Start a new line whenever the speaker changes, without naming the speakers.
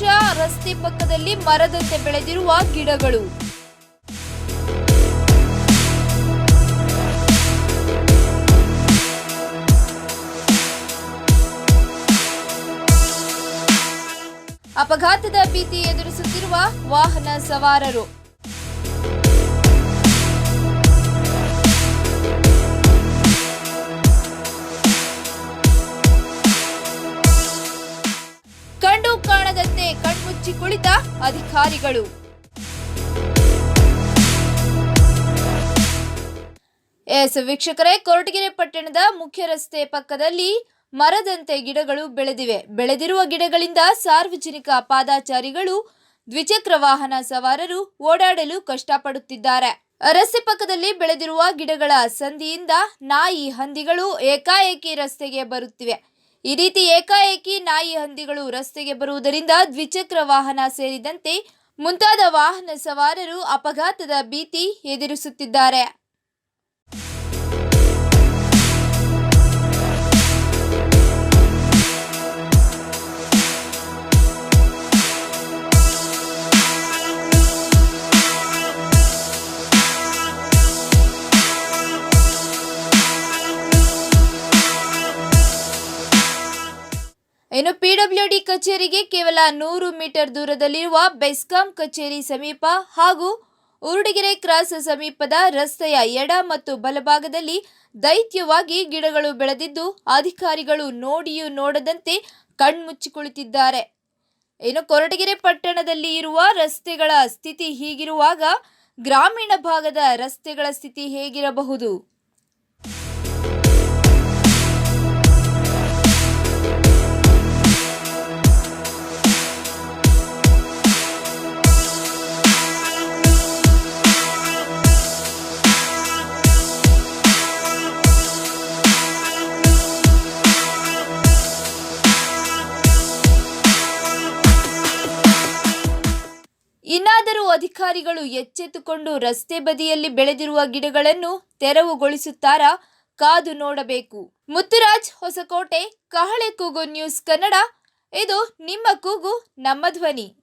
ದೃಶ್ಯ ರಸ್ತೆ ಪಕ್ಕದಲ್ಲಿ ಮರದಂತೆ ಬೆಳೆದಿರುವ ಗಿಡಗಳು. ಅಪಘಾತದ ಭೀತಿ ಎದುರಿಸುತ್ತಿರುವ ವಾಹನ ಸವಾರರು. ಕುಳಿತ ಅಧಿಕಾರಿಗಳು. ಎಸ್, ವೀಕ್ಷಕರೇ, ಕೊರಟಗೆರೆ ಪಟ್ಟಣದ ಮುಖ್ಯ ರಸ್ತೆ ಪಕ್ಕದಲ್ಲಿ ಮರದಂತೆ ಗಿಡಗಳು ಬೆಳೆದಿವೆ. ಬೆಳೆದಿರುವ ಗಿಡಗಳಿಂದ ಸಾರ್ವಜನಿಕ ಪಾದಾಚಾರಿಗಳು, ದ್ವಿಚಕ್ರ ವಾಹನ ಸವಾರರು ಓಡಾಡಲು ಕಷ್ಟಪಡುತ್ತಿದ್ದಾರೆ. ರಸ್ತೆ ಪಕ್ಕದಲ್ಲಿ ಬೆಳೆದಿರುವ ಗಿಡಗಳ ಸಂಧಿಯಿಂದ ನಾಯಿ ಹಂದಿಗಳು ಏಕಾಏಕಿ ರಸ್ತೆಗೆ ಬರುತ್ತಿವೆ. ಈ ರೀತಿ ಏಕಾಏಕಿ ನಾಯಿ ಹಂದಿಗಳು ರಸ್ತೆಗೆ ಬರುವುದರಿಂದ ದ್ವಿಚಕ್ರ ವಾಹನ ಸೇರಿದಂತೆ ಮುಂತಾದ ವಾಹನ ಸವಾರರು ಅಪಘಾತದ ಭೀತಿ ಎದುರಿಸುತ್ತಿದ್ದಾರೆ. ಇನ್ನು ಪಿಡಬ್ಲ್ಯೂಡಿ ಕಚೇರಿಗೆ ಕೇವಲ ನೂರು ಮೀಟರ್ ದೂರದಲ್ಲಿರುವ ಬೆಸ್ಕಾಂ ಕಚೇರಿ ಸಮೀಪ ಹಾಗೂ ಉರುಡಿಗೆರೆ ಕ್ರಾಸ್ ಸಮೀಪದ ರಸ್ತೆಯ ಎಡ ಮತ್ತು ಬಲಭಾಗದಲ್ಲಿ ದೈತ್ಯವಾಗಿ ಗಿಡಗಳು ಬೆಳೆದಿದ್ದು, ಅಧಿಕಾರಿಗಳು ನೋಡಿಯೂ ನೋಡದಂತೆ ಕಣ್ಮುಚ್ಚಿಕೊಳ್ಳುತ್ತಿದ್ದಾರೆ. ಇನ್ನು ಕೊರಟಗೆರೆ ಪಟ್ಟಣದಲ್ಲಿ ಇರುವ ರಸ್ತೆಗಳ ಸ್ಥಿತಿ ಹೀಗಿರುವಾಗ ಗ್ರಾಮೀಣ ಭಾಗದ ರಸ್ತೆಗಳ ಸ್ಥಿತಿ ಹೇಗಿರಬಹುದು? ಅಧಿಕಾರಿಗಳು ಎಚ್ಚೆತ್ತುಕೊಂಡು ರಸ್ತೆ ಬದಿಯಲ್ಲಿ ಬೆಳೆದಿರುವ ಗಿಡಗಳನ್ನು ತೆರವುಗೊಳಿಸುತ್ತಾರಾ ಕಾದು ನೋಡಬೇಕು. ಮುತ್ತುರಾಜ್ ಹೊಸಕೋಟೆ, ಕಹಳೆ ಕೂಗು ನ್ಯೂಸ್ ಕನ್ನಡ, ಇದು ನಿಮ್ಮ ಕೂಗು, ನಮ್ಮ ಧ್ವನಿ.